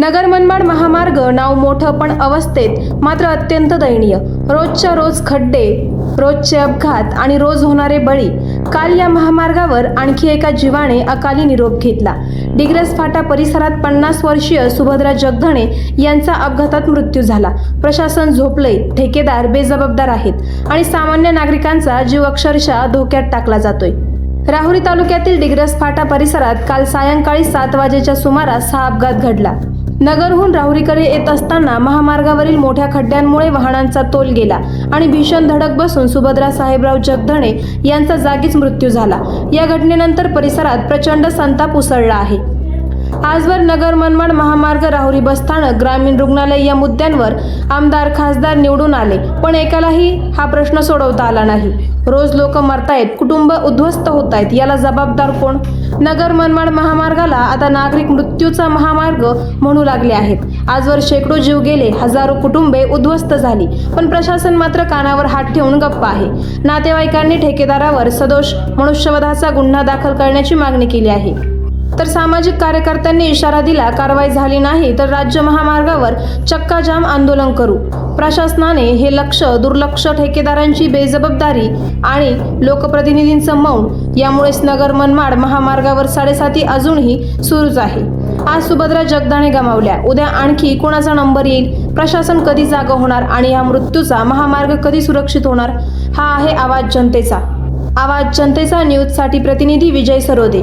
नगर मनमाड महामार्ग नाव मोठं पण अवस्थेत मात्र अत्यंत दयनीय. रोजच्या रोज खड्डे रोजचे अपघात आणि रोज होणारे बळी काल या महामार्गावर आणखी एका जीवाने अकाली निरोप घेतला. डिग्रस फाटा परिसरात पन्नास वर्षीय सुभद्रा जगधणे यांचा अपघातात मृत्यू झाला. प्रशासन झोपले ठेकेदार बेजबाबदार आहेत आणि सामान्य नागरिकांचा जीव अक्षरशः धोक्यात टाकला जातोय. राहुरी तालुक्यातील डिग्रस फाटा परिसरात काल सायंकाळी सात वाजेच्या सुमारास हा अपघात घडला. नगरहून राहुरीकडे येत असताना महामार्गावरील मोठ्या खड्ड्यांमुळे वाहनांचा तोल गेला आणि भीषण धडक बसून सुभद्रा साहेबराव जगधणे यांचा जागीच मृत्यू झाला. या घटनेनंतर परिसरात प्रचंड संताप उसळला आहे. आजवर नगर मनमाड महामार्ग राहुरी बसस्थानक ग्रामीण रुग्णालय या मुद्द्यांवर आमदार खासदार निवडून आले. पण एकालाही हा प्रश्न सोडवता आला नाही. रोज लोक मरतायत कुटुंब उद्ध्वस्त होत आहेत याला जबाबदार कोण? नगर मनमाड महामार्गाला आता नागरिक मृत्यूचा महामार्ग म्हणू लागले आहेत. आजवर शेकडो जीव गेले हजारो कुटुंबे उद्ध्वस्त झाली. पण प्रशासन मात्र कानावर हात ठेवून गप्प आहे. नातेवाईकांनी ठेकेदारावर सदोष मनुष्यवधाचा गुन्हा दाखल करण्याची मागणी केली आहे. तर सामाजिक कार्यकर्त्यांनी इशारा दिला कारवाई झाली नाही तर राज्य महामार्गावर चक्काजाम आंदोलन करू. प्रशासनाने हे लक्ष दुर्लक्ष ठेकेदारांची बेजबाबदारी आणि लोकप्रतिनिधींचं मौन यामुळेच नगर मनमाड महामार्गावर साडेसाती अजूनही सुरूच आहे. आज सुभद्रा जगदाणे गमावल्या. उद्या आणखी कोणाचा नंबर येईल? प्रशासन कधी जागं होणार आणि या मृत्यूचा महामार्ग कधी सुरक्षित होणार? हा आहे आवाज जनतेचा. आवाज जनतेचा न्यूजसाठी प्रतिनिधी विजय सरोदे.